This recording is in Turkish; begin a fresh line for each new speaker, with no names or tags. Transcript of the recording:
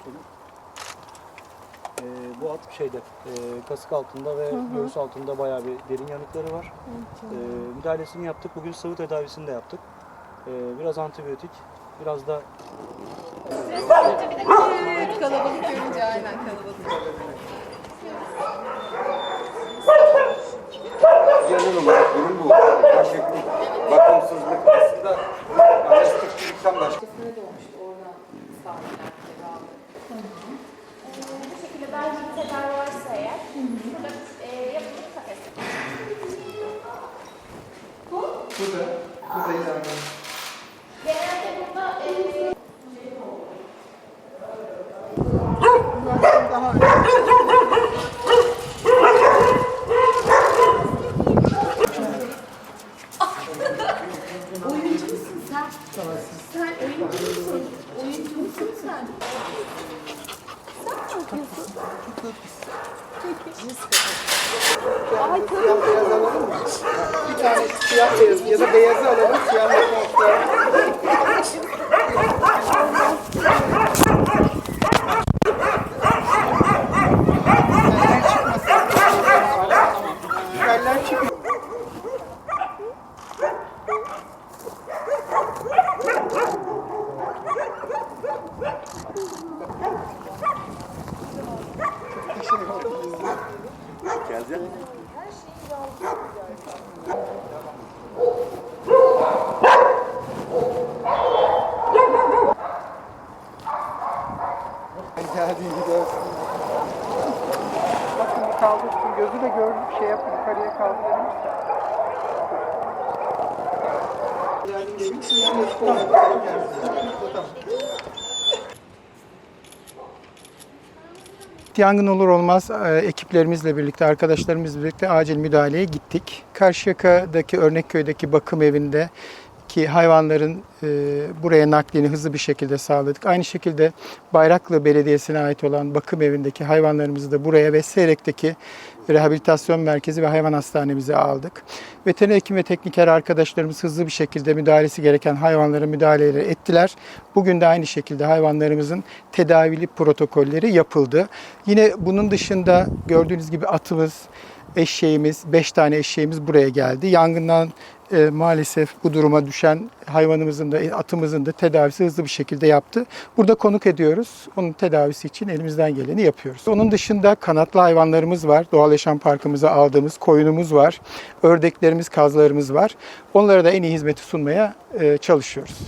göstereyim. Ee, bu at şeyde e, kasık altında ve göğüs altında bayağı bir derin yanıkları var. Ee, müdahalesini yaptık. Bugün sıvı tedavisini de yaptık. Ee, biraz antibiyotik, biraz da
Evet, kalabalık görünce aynen kalabalık.
Genel olarak durum bu. Gerçekten bakımsızlık aslında yastıkçılıktan başka.
Ne doğmuştu oradan sağlıklar.
Bu önce bir tedavi varsa eğer burada e, yapılır kafes.
Burada, burada ileride.
Genelde burada e,
Oyuncu musun sen? Sen oyuncu musun? Oyuncu musun sen?
Siyah beyaz alalım mı? Bir tane siyah beyaz ya da beyazı alalım. Siyah beyaz Geldiği gibi olsun. Bakın bir kaldırsın. Gözü de gördük. Şey yapın. Yukarıya kaldıralım. Yangın olur olmaz e, ekiplerimizle birlikte, arkadaşlarımızla birlikte acil müdahaleye gittik. Karşıyaka'daki Örnekköy'deki bakım evinde ki hayvanların e, buraya naklini hızlı bir şekilde sağladık. Aynı şekilde Bayraklı Belediyesi'ne ait olan bakım evindeki hayvanlarımızı da buraya ve Seyrek'teki rehabilitasyon merkezi ve hayvan hastanemize aldık. Veteriner hekim ve tekniker arkadaşlarımız hızlı bir şekilde müdahalesi gereken hayvanlara müdahaleleri ettiler. Bugün de aynı şekilde hayvanlarımızın tedavili protokolleri yapıldı. Yine bunun dışında gördüğünüz gibi atımız, eşeğimiz, 5 tane eşeğimiz buraya geldi. Yangından e, maalesef bu duruma düşen hayvanımızın da atımızın da tedavisi hızlı bir şekilde yaptı. Burada konuk ediyoruz. Onun tedavisi için elimizden geleni yapıyoruz. Onun dışında kanatlı hayvanlarımız var. Doğal Yaşam Parkımıza aldığımız koyunumuz var. Ördeklerimiz, kazlarımız var. Onlara da en iyi hizmeti sunmaya e, çalışıyoruz.